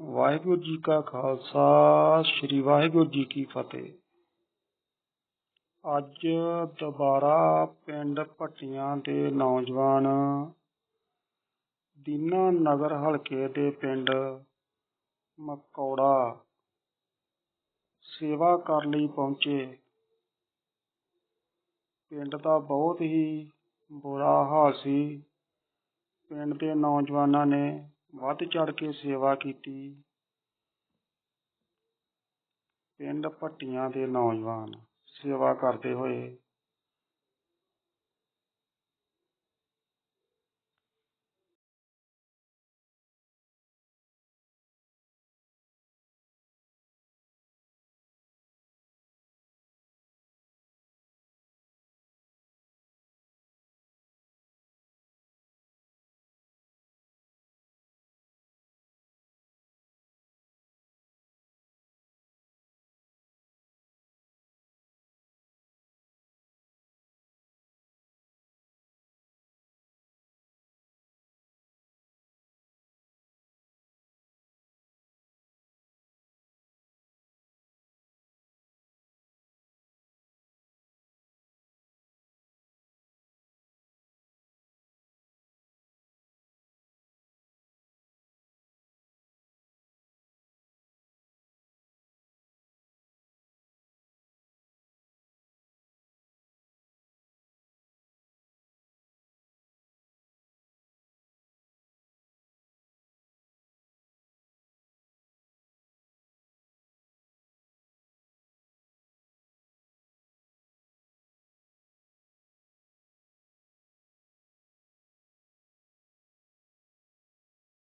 ਵਾਹਿਗੁਰੂ ਜੀ ਕਾ ਖਾਲਸਾ, ਸ੍ਰੀ ਵਾਹਿਗੁਰੂ ਜੀ ਕੀ ਫਤਿਹ। ਅੱਜ ਦੁਬਾਰਾ ਪਿੰਡ ਭੱਟੀਆਂ ਦੇ ਨੌਜਵਾਨ ਦੀਨਾ ਨਗਰ ਹਲਕੇ ਦੇ ਪਿੰਡ ਮਕੌੜਾ ਸੇਵਾ ਕਰਨ ਲਈ ਪਹੁੰਚੇ। ਪਿੰਡ ਦਾ ਬਹੁਤ ਹੀ ਬੁਰਾ ਹਾਲ ਸੀ। ਪਿੰਡ ਦੇ ਨੌਜਵਾਨਾਂ ਨੇ ਵੱਧ ਚੜ ਕੇ ਸੇਵਾ ਕੀਤੀ। ਪਿੰਡ ਭੱਟੀਆਂ ਦੇ ਨੌਜਵਾਨ ਸੇਵਾ ਕਰਦੇ ਹੋਏ